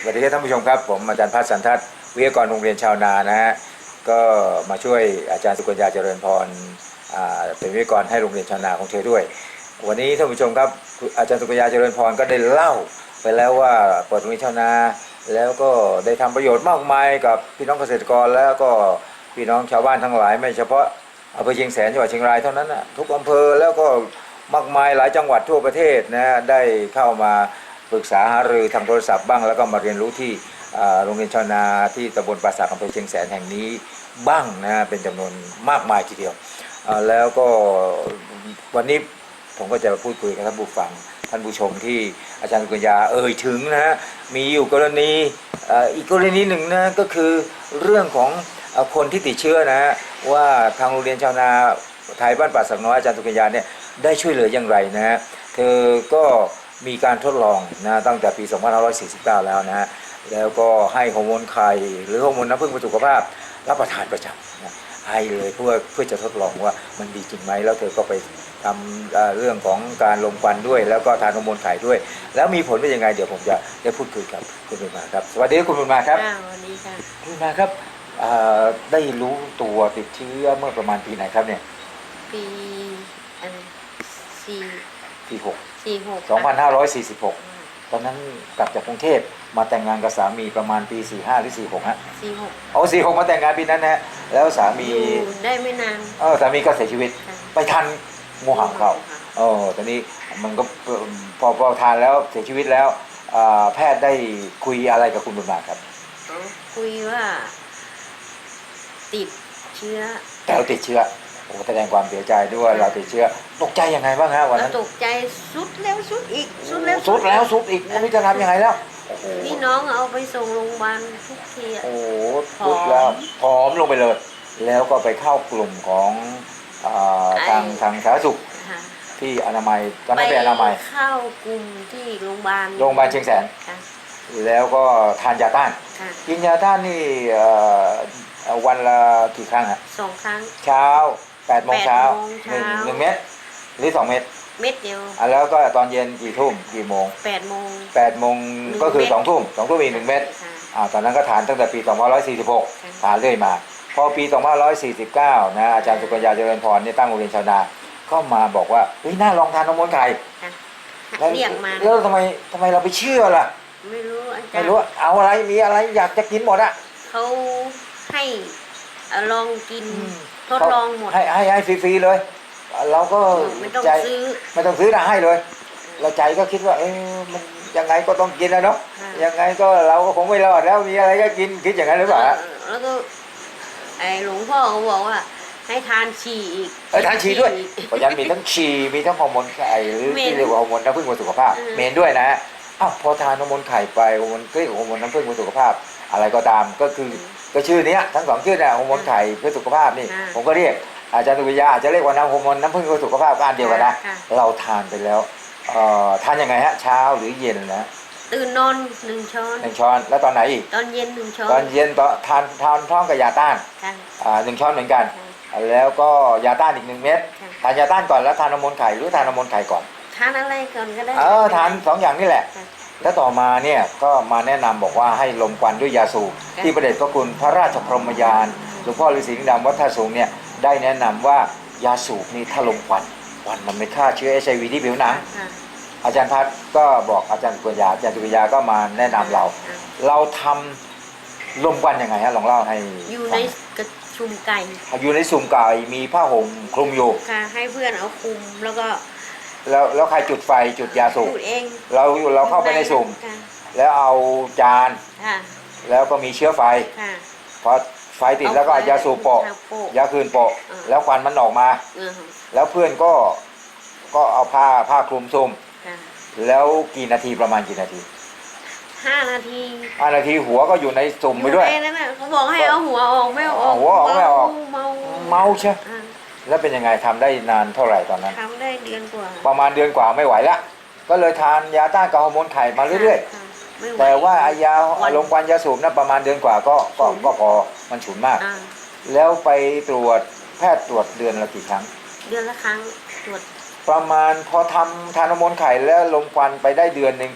สวัสดีท่านผู้ชมครับ ผมอาจารย์พัฒน์สันทัศน์วิทยากรโรงเรียนชาวนานะฮะก็มาช่วยอาจารย์สุกัญญาเจริญพรเป็นวิทยากรให้โรงเรียนชาวนาของเธอด้วย วันนี้ท่านผู้ชมครับอาจารย์สุกัญญาเจริญพรก็ได้เล่าไปแล้วว่าเปิดโรงเรียนชาวนา แล้วก็ได้ทำประโยชน์มากมายกับพี่น้องเกษตรกรแล้วก็พี่น้องชาวบ้านทั้งหลาย ไม่เฉพาะอำเภอเชียงแสนจังหวัดเชียงรายเท่านั้นนะทุกอำเภอแล้วก็มากมายหลายจังหวัดทั่วประเทศนะได้เข้ามา ปรึกษาหารือทางโทรศัพท์บ้าง แล้วก็มาเรียนรู้ที่โรงเรียนชาวนาที่ตำบลปราสาทอำเภอเชียงแสนแห่งนี้บ้างนะเป็นจำนวนมากมายทีเดียว แล้วก็วันนี้ผมก็จะพูดคุยกับท่านผู้ฟังท่านผู้ชมที่อาจารย์สุกัญญาเอ่ยถึงนะฮะมีอยู่กรณีอีกกรณีหนึ่งนะก็คือเรื่องของคนที่ติดเชื้อนะฮะว่าทางโรงเรียนชาวนาไทยบ้านป่าสักน้อยอาจารย์สุกัญญาเนี่ยได้ช่วยเหลืออย่างไรนะฮะเธอก็ มีการทดลองนะตั้งแต่ปี 2549 แล้วนะฮะแล้วก็ให้ฮอร์โมนไข่หรือฮอร์โมนน้ำผึ้งเพื่อสุขภาพรับประทานประจำนะให้เลยเพื่อเพื่อจะทดลองว่ามันดีจริงไหมแล้วเธอก็ไปทำเอ่อเรื่องของการลงควันด้วย แล้วก็ทานฮอร์โมนไข่ด้วย แล้วมีผลเป็นยังไงเดี๋ยวผมจะได้พูดคุยกับคุณบุญมาครับ สวัสดีคุณบุญมาครับค่ะวันนี้ค่ะคุณบุญมาครับเอ่อได้รู้ตัวติดเชื้อเมื่อประมาณปีไหนครับเนี่ย ปีอะไรสี่ปีหก สี่หกสองพันห้าร้อยสี่สิบหกตอนนั้นกลับจากกรุงเทพมาแต่งงานกับสามีประมาณปีสี่ห้าหรือสี่หกฮะสี่หกเอาสี่หกมาแต่งงานปีนั้นนะฮะแล้วสามีอยู่ได้ไม่นาน เออสามีก็เสียชีวิต ค่ะ ไปทันงูเห่าเข้า เออตอนนี้มันก็เอ่อพอพอทานแล้วเสียชีวิตแล้วอ่าแพทย์ได้คุยอะไรกับคุณบุญมาครับ เขาคุยว่า ติดเชื้อแต่เราติดเชื้อ โอ้แสดงความเสียใจด้วยเราติดเชื้อตกใจยังไงบ้างฮะวันแล้นั้วนตกใจสุดแล้วสุดอีกสุดแล้วสุดแล้วสุดอีกไม่รู้จะทำยังไงแล้วโอ้โหพี่น้องเอาไปส่งโรงพยาบาลทุกทีอะโอ้โหสุดแล้วผอมลงไปเลย แล้วก็ไปเข้ากลุ่มของอ่าทางทางสาธารณสุขค่ะที่อนามัยตอนนั้นเป็นอนามัยเข้ากลุ่มที่โรงพยาบาลโรงพยาบาลเชียงแสนค่ะแล้วก็ทานยาต้านค่ะกินยาต้านนี่เอ่อวันละกี่ครั้งฮะสองครั้ง เช้า 8ปดโมงเช้าแปดโมงหนึ่งเช้า หนึ่งเม็ดหรือสองเม็ดเม็ดเดียวอะแล้วก็ตอนเย็นกี่ทุ่มกี่โมงแปดโมง8ปดโมงหนึ่งก็คือเม็ด สองทุ่มสองทุ่มอีกหนึ่งเม็ดค่ะ อ่าตอนนั้นก็ทานตั้งแต่ปี2546 ทานเรื่อยมา พอปี 2549 นะอาจารย์สุกัญญาเจริญพรเนี่ยตั้งโรงเรียนชาวนา ก็มาบอกว่าเฮ้ยน่าลองทานนมมนไก่ค่ะแล้วเรียกมา แล้วทำไมทำไมเราไปเชื่อล่ะไม่รู้อาจารไม่ย์รู้ว่าเอาอะไรมีอะไรอยากจะกินหมดอะ เขาให้เอาลองกินอืม ทดลองหมด ให้ให้ให้ฟรีๆเลย เราก็ไม่ต้องใจซื้อ ไม่ต้องซื้อนะให้เลย เราใจก็คิดว่าเอ๊ะมันยังไงก็ต้องกินนะเนาะค่ะ ยังไงก็เราก็คงไม่รอดแล้วมีอะไรก็กินคิดอย่างนั้นหรือเปล่าฮะแล้วก็ไอ้หลวงพ่อเขาบอกว่า ให้ทานฉี่อีก เอ้ยทานฉี่ด้วยอีกเพราะฉะนั้นมีทั้งฉี่มีทั้งฮอร์โมนไข่หรือเมนที่เรียกว่าฮอร์โมนน้ำผึ้งบนสุขภาพ อืม เมนด้วยนะฮะอ้าวพอทานฮอร์โมนไข่ไปฮอร์โมนเกลี้ยฮอร์โมนน้ำผึ้งบนสุขภาพ อะไรก็ตามก็คือ ก็ชื่อเนี้ยทั้งสองชื่อเนี่ยฮอร์โมนไข่เพื่อสุขภาพนี่ค่ะผมก็เรียกอาจารย์ตุวิยาอาจจะเรียกว่าน้ำฮอร์โมนน้ำผึ้งเพื่อสุขภาพก็อันเดียวกันนะค่ะ เราทานไปแล้วเอ่อทานยังไงฮะเช้าหรือเย็นนะตื่นนอนหนึ่งช้อน หนึ่งช้อนแล้วตอนไหนอีกตอนเย็นหนึ่งช้อนตอนเย็นตอนทานทานพร้อมกับยาต้านค่ะ อ่าหนึ่งช้อนเหมือนกันค่ะแล้วก็ยาต้านอีกหนึ่งเม็ดค่ะ ทานยาต้านก่อนแล้วทานฮอร์โมนไข่หรือทานฮอร์โมนไข่ก่อน ทานอะไรก่อนก็ได้ เออทานสองอย่างนี่แหละ ค่ะ แล้วต่อมาเนี่ยก็มาแนะนำบอกว่าให้ลมควันด้วยยาสูบค่ะที่ประเดชพระคุณพระราชพรหมยานหลวงพ่อฤาษีลิงดำวัดท่าสูงเนี่ยได้แนะนำว่ายาสูบนี่ถ้าลมควันควันมันไม่ฆ่าเชื้อเอชไอวีที่ผิวหนังค่ะอาจารย์พัฒน์ก็บอกอาจารย์กุญญาอาจารย์กุญญาก็มาแนะนำเราค่ะเราทำลมควันยังไงฮะลองเล่าให้อยู่ฟัในงกระชุมไก่อยู่ในสุ่มไก่มีผ้าห่มคลุมอยู่ค่ะให้เพื่อนเอาคุมแล้วก็ แล้วแล้วใครจุดไฟจุดยาสูบดูดเองเราเราเข้าไปในสุ่ม ค่ะแล้วเอาจาน ค่ะแล้วก็มีเชื้อไฟ ค่ะพอไฟติดแล้วก็เอายาสูบโปะค่ะโปะ ยาคืนโปะ อ่า แล้วควันมันออกมา เออแล้วเพื่อนก็ก็เอาผ้าผ้าคลุมซุ่มค่ะแล้วกี่นาทีประมาณกี่นาทีห้านาทีห้านาทีหัวก็อยู่ในสุ่มไปด้วย อยู่ในนั้นน่ะเขาบอกให้เอาหัวออกไม่เอาออกเอาหัวออกไม่เอาออก เมาเมาใช่ อ่า แล้วเป็นยังไงทำได้นานเท่าไหร่ตอนนั้นทำได้เดือนกว่า ประมาณเดือนกว่าไม่ไหวละ ก็เลยทานยาต้านกับฮอร์โมนไข่มาเรื่อยค่ะไม่ไหๆแต่ว่าไอยาวันลงควันยาสูบนั้นประมาณเดือนกว่าก็ก็ฉุนก็พอมันฉุนมากอ่าแล้วไปตรวจแพทย์ตรวจเดือนละกี่ครั้ง เดือนละครั้งตรวจ ประมาณพอทำทานฮอร์โมนไข่แล้วลมควันไปได้เดือนหนึ่ง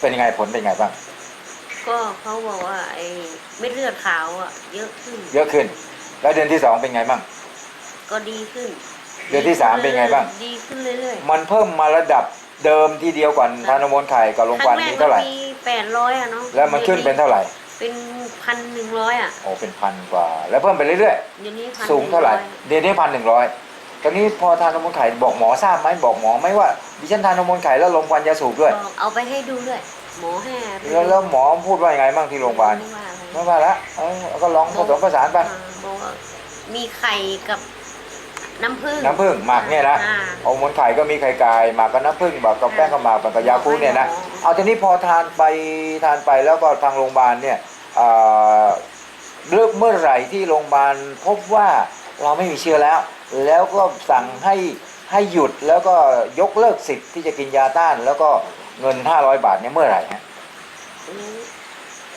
เป็นยังไงผลเป็นยังไงบ้าง ก็เขาบอกว่าไอ้เม็ดเลือดขาวอะเยอะขึ้น เยอะขึ้น แล้วเดือนที่สองเป็นไงบ้าง ก็ดีขึ้นเดือนที่สามเป็นไงบ้าง ดีขึ้นเรื่อยๆมันเพิ่มมาระดับเดิมทีเดียวก่อนทานฮอร์โมนไข่กับโรงพยาบาลครั้งแรมีกเท่าไหร่มีแปดร้อยอะเนาะแล้วมันขึ้นเป็นเท่าไหร่ เป็นพันหนึ่งร้อยอะโอ้เป็นพันกว่า แล้วเพิ่มไปเรื่อยเดี๋ยวนี้พันๆสูงเท่าไหร่เดือนนี้พันหนึ่งร้อยตอนนี้พอทานฮอร์โมนไข่บอกหมอทราบไหมบอกหมอไหมว่าดิฉันทานฮอร์โมนไข่แล้วลงควันยาสูบด้วยบอกเอาไปให้ดูด้วยหมอให้ไปดูแล้วแล้วหมอพูดว่ายังไงบ้างที่โรงพยาบาลไม่ว่าอะไรไม่ว่าละเออก็ลองผสมผสานไปอ่าบอกว่ามีไข่กับ น้ำผึ้ง น้ำผึ้งหมักเนี่ยนะอ่าฮอร์โมนไข่ก็มีไข่ไก่หมักกับน้ำผึ้งหมักกับแป้งกับหมักกับยาคูเนี่ยนะเอาทีนี้พอทานไปทานไปแล้วก็ทางโรงพยาบาลเนี่ยเอ่อเริ่มเมื่อไหร่ที่โรงพยาบาลพบว่าเราไม่มีเชื้อแล้ว แล้วก็สั่งให้ให้หยุดแล้วก็ยกเลิกสิทธิ์ที่จะกินยาต้าน แล้วก็เงิน 500 บาทเนี่ยเมื่อไหร่ฮะ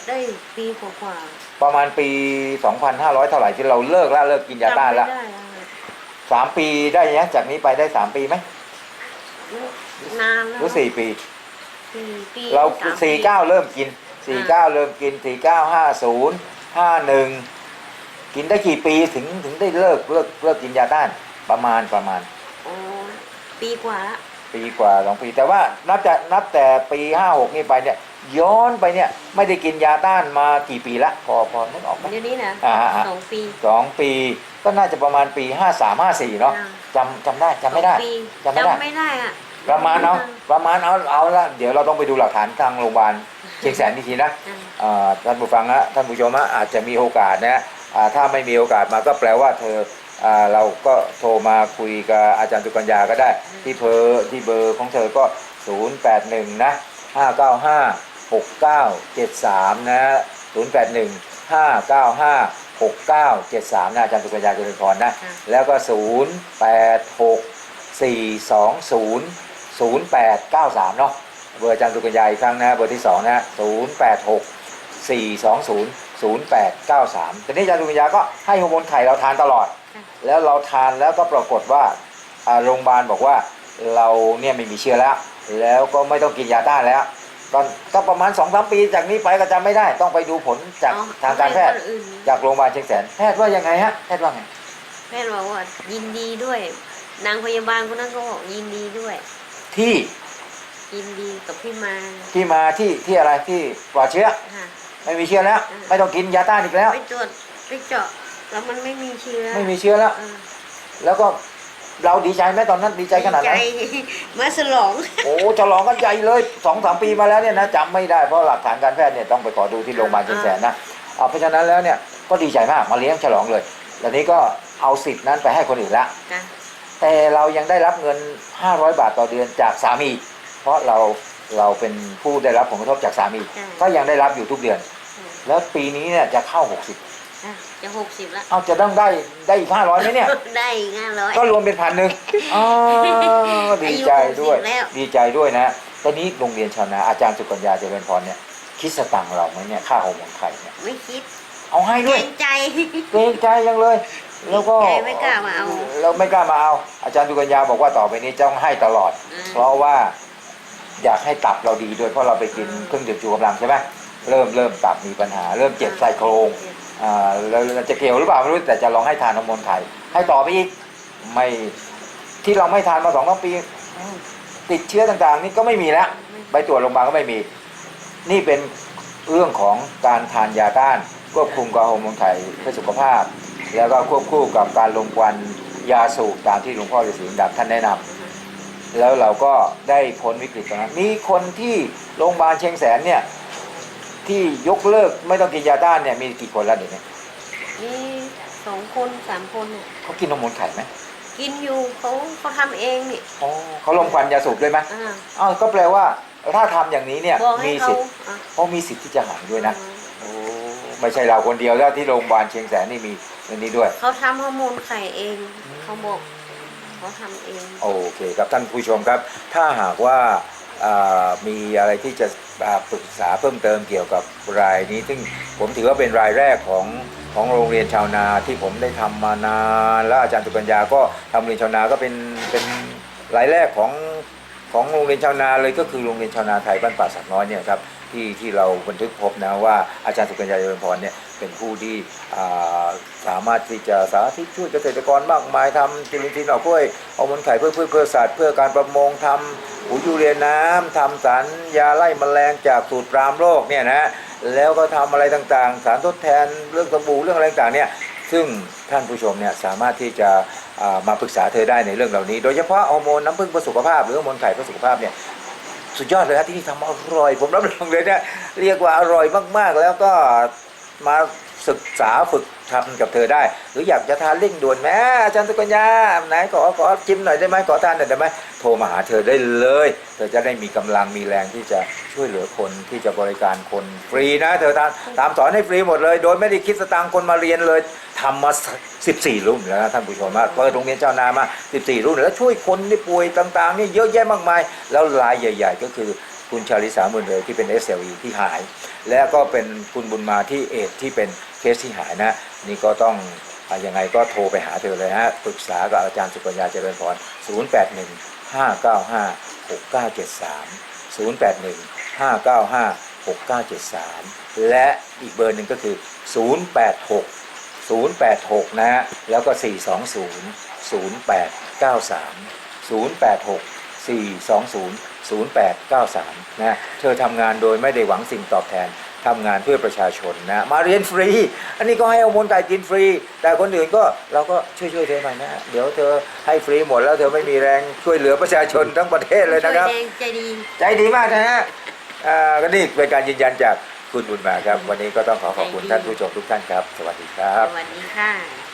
ได้ปีกว่าประมาณปี 2,500 เท่าไหร่ที่เราเลิกแล้วเลิกกินๆยาต้านแล้ว จำไม่ได้อะ สามปีได้ยังจากนี้ไปได้3ปีไหมนานแล้วหรือสี่ปี สี่ปีเรามสี่ปีเก้าเริ่มกินสี่เก้าเริ่มกินสี่เก้าห้าศูนย์ห้าหนึ่งกินได้กี่ปีถึงถึงได้เลิกเลิกเลิกกินยาต้านประมาณประมาณ โอ้ปีกว่าละปีกว่าสองปี แต่ว่านับจากนับแต่ปีห้าหกนี่ไปเนี่ย ย้อนไปเนี่ย ไม่ได้กินยาต้านมากี่ปีละพอพอนึกออกไหมเดี๋ยวนี้นะอ่าอ่าสองปี สองปี ก็น่าจะประมาณปีห้าสามห้าสี่เนาะอ่าจำจำได้จำไม่ได้สองปีจำไม่ได้ จำไม่ได้อะประมาณเอาประมาณเอาเอาละเดี๋ยวเราต้องไปดูหลักฐานทางโรงพยาบาลเชียงแสนอีกทีนะอ่าอ่าท่านผู้ฟังฮะท่านผู้ชมฮะอาจจะมีโอกาสนะอ่าถ้าไม่มีโอกาสมาก็แปลว่าเธออ่าเราก็โทรมาคุยกับอาจารย์สุกัญญาก็ได้ ที่เพอที่เบอร์ของเธอก็ 081 นะ 595 6973 นะ 081 595 6973นะอาจารย์สุกัญญาเจริญพรนะ ค่ะ แล้วก็ 086 420 0893 เนาะเบอร์อาจารย์สุกัญญาอีกครั้งนะเบอร์ที่ 2 นะ 086 420 0893ทีนี้อาจารย์สุกัญญาก็ให้ฮอร์โมนไข่เราทานตลอด ค่ะ แล้วเราทานแล้วก็ปรากฏว่าอ่าโรงพยาบาลบอกว่าเราเนี่ยไม่มีเชื้อแล้ว แล้วก็ไม่ต้องกินยาต้านแล้ว ตอนก็ประมาณ2อสปีจากนี้ไปก็จำไม่ได้ ต้องไปดูผลจากอ๋อทางการแพทย์ให้คนอื่น จากโรงพยาบาลเชียงแสนแพทย์ว่ายังไงฮะแพทย์ว่าไงแพทย์บอกว่ายินดีด้วย นางพยาบาลคนนั้นก็บอกยินดีด้วย ที่ยินดีกับพี่มาที่มาที่ที่อะไรที่ปลอดเชื้อ ค่ะ ไม่มีเชื้อแล้ว อืม ไม่ต้องกินยาต้านอีกแล้ว ไปตรวจไปเจาะแล้วมันไม่มีเชื้อไม่มีเชื้อแล้ว เออแล้วก็ เราดีใจไหมตอนนั้นดีใจขนาดไหนใจมาฉลองโอ้ฉลองกันใหญ่เลยสองสามปีมาแล้วเนี่ยนะจำไม่ได้เพราะหลักฐานการแพทย์เนี่ยต้องไปขอดูที่โรงพยาบาลเชียงแสนนะเอาเพราะฉะนั้นแล้วเนี่ยก็ดีใจมากมาเลี้ยงฉลองเลยแล้วนี้ก็เอาสิทธิ์นั้นไปให้คนอื่นละจ้ะแต่เรายังได้รับเงิน 500 บาทต่อเดือนจากสามี เพราะเราเราเป็นผู้ได้รับผลกระทบจากสามี ก็ยังได้รับอยู่ทุกเดือน แล้วปีนี้เนี่ยจะเข้า 60 จ้ะจะหกสิบแล้วเอาจะต้องได้ได้อีก500ไหมเนี่ย ได้ห้าร้อยก็รวมเป็นพันหนึ่งอ๋อดีใจด้วยอายุ60แล้วดีใจด้วยนะ ตอนนี้โรงเรียนชาวนาอาจารย์สุกัญญาเจริญพรเนี่ย คิดสตังค์เราไหมเนี่ยค่าฮอร์โมนไข่เนี่ยไม่คิด เอาให้เกด้รวยงใจ เกรงใจยังเลย แล้วก็เกรงใจไม่กล้ามาเอาเราไม่กล้ามาเอา อาจารย์สุกัญญาบอกว่าต่อไปนี้จะต้องให้ตลอดอืมเพราะว่าอยากให้ตับเราดีด้วยเพราะเราไปกินเครื่องดื่มชูกำลังใช่ไหมเริ่มเริ่มตับมีปัญหา เริ่มเจ็บไส้โครง อ่าจะเกี่ยวหรือเปล่าไม่รู้แต่จะลองให้ทานฮอร์โมนไข่ให้ต่อไปอีกไม่ที่เราไม่ทานมาสองสามปี ติดเชื้อต่างๆ นี่ก็ไม่มีแล้วไปตรวจโรงพยาบาลก็ไม่มี นี่เป็นเรื่องของการทานยาต้าน ควบคุมกับฮอร์โมนไข่เพื่อสุขภาพ แล้วก็ควบคู่กับการลงควันยาสูบตามที่หลวงพ่อฤาษีดำท่านแนะนำแล้วเราก็ได้พ้นวิกฤตตรงนั้นมีคนที่โรงพยาบาลเชียงแสนเนี่ย ที่ยกเลิกไม่ต้องกินยาต้านเนี่ยมีกี่คนแล้วเดี๋ยวนี้มีสองคนสามคนน่ะเขากินฮอร์โมนไข่ไหมกินอยู่เขาเขาทำเองนี่ อ๋อเขาลมควันยาสูบด้วยไหมอ่า อ้าวก็แปลว่าถ้าทำอย่างนี้เนี่ยบอกให้มีเขาสิทธิ์อะเขามีสิทธิ์ที่จะหายด้วยนะโอ้ไม่ใช่เราคนเดียวแล้วที่โรงพยาบาลเชียงแสนนี่มีเรื่องนี้ด้วย เขาทำฮอร์โมนไข่เอง เขาบอกเขาทำเอง โอเคครับท่านผู้ชมครับ ถ้าหากว่าอ่า มีอะไรที่จะปรึกษาเพิ่มเติมเกี่ยวกับรายนี้ ซึ่งผมถือว่าเป็นรายแรกของของโรงเรียนชาวนาที่ผมได้ทำมานานแล้วอาจารย์ตุกัญญาก็ทำโรงเรียนชาวนาก็เป็นเป็นรายแรกของของโรงเรียนชาวนาเลยก็คือโรงเรียนชาวนาไทยบ้านป่าสักน้อยเนี่ยครับ ที่ที่เราบันทึกพบนะว่าอาจารย์สุกัญญาเจริญพรเนี่ยเป็นผู้ที่สามารถที่จะสาธิตช่วยเกษตรกรมากมายทำจุลินทรีย์หน่อกล้วยเอามนไข่เพื่อพืชเพื่อสัตว์เพื่อการประมงทำปุ๋ยยูเรียน้ำทำสารยาไล่แมลงจากสูตรปรามโรคเนี่ยนะแล้วก็ทำอะไรต่างๆ สารทดแทนเรื่องสบู่เรื่องอะไรต่างๆเนี่ยซึ่งท่านผู้ชมเนี่ยสามารถที่จะามาปรึกษาเธอได้ในเรื่องเหล่านี้ โดยเฉพาะฮอร์โมนน้ำผึ้งเพื่อสุขภาพ หรือฮอร์โมนไข่เพื่อสุขภาพเนี่ย สุดยอดเลยครับที่นี่ทำอร่อย ผมรับรองเลยเนี่ยเรียกว่าอร่อยมากๆ แล้วก็มา ศึกษาฝึกทำกับเธอได้ หรืออยากจะทานเร่งด่วนแม่อาจารย์ตุกัญญาไหนขอขอชิมหน่อยได้ไหมขอทานหน่อยได้ไหมโทรมาหาเธอได้เลย เธอจะได้มีกำลังมีแรงที่จะช่วยเหลือคนที่จะบริการคนฟรีนะ เธอตามตามสอนให้ฟรีหมดเลย โดยไม่ได้คิดสตางค์คนมาเรียนเลยทำมา 14 รุ่นแล้วนะท่านผู้ชมนะเปิดโรงเรียนเจ้านามา 14 รุ่นแล้วช่วยคนที่ป่วยต่างๆนี่เยอะแยะมากมาย แล้วรายใหญ่ ๆ ก็คือคุณชาลิสาหมื่นเลยที่เป็น SLE ที่หาย แล้วก็เป็นคุณบุญมาที่เอดที่เป็น เคสที่หายนะนี่ก็ต้องอยังไงก็โทรไปหาเธอเลยฮะปรึกษากับอาจารย์สุกัญญาเจริญพร 081 595 6973 081 595 6973 และอีกเบอร์หนึ่งก็คือ 086 086 นะฮะ แล้วก็ 420 0893 086 420 0893 นะ เธอทำงานโดยไม่ได้หวังสิ่งตอบแทน ทำงานเพื่อประชาชนนะมาเรียนฟรี อันนี้ก็ให้เอามูลไก่กินฟรี แต่คนอื่นก็เราก็ช่วยช่วยๆเธอหน่อยนะเดี๋ยวเธอให้ฟรีหมดแล้วเธอไม่มีแรงช่วยเหลือประชาชนทั้งประเทศเลยนะครับช่วยแรงใจดีใจดีมากนะฮะอ่าก็นี่เป็นการยืนยันจากคุณบุญมาครับ วันนี้ก็ต้องขอขอบคุณท่านผู้ชมทุกท่านครับ สวัสดีครับ สวัสดีค่ะ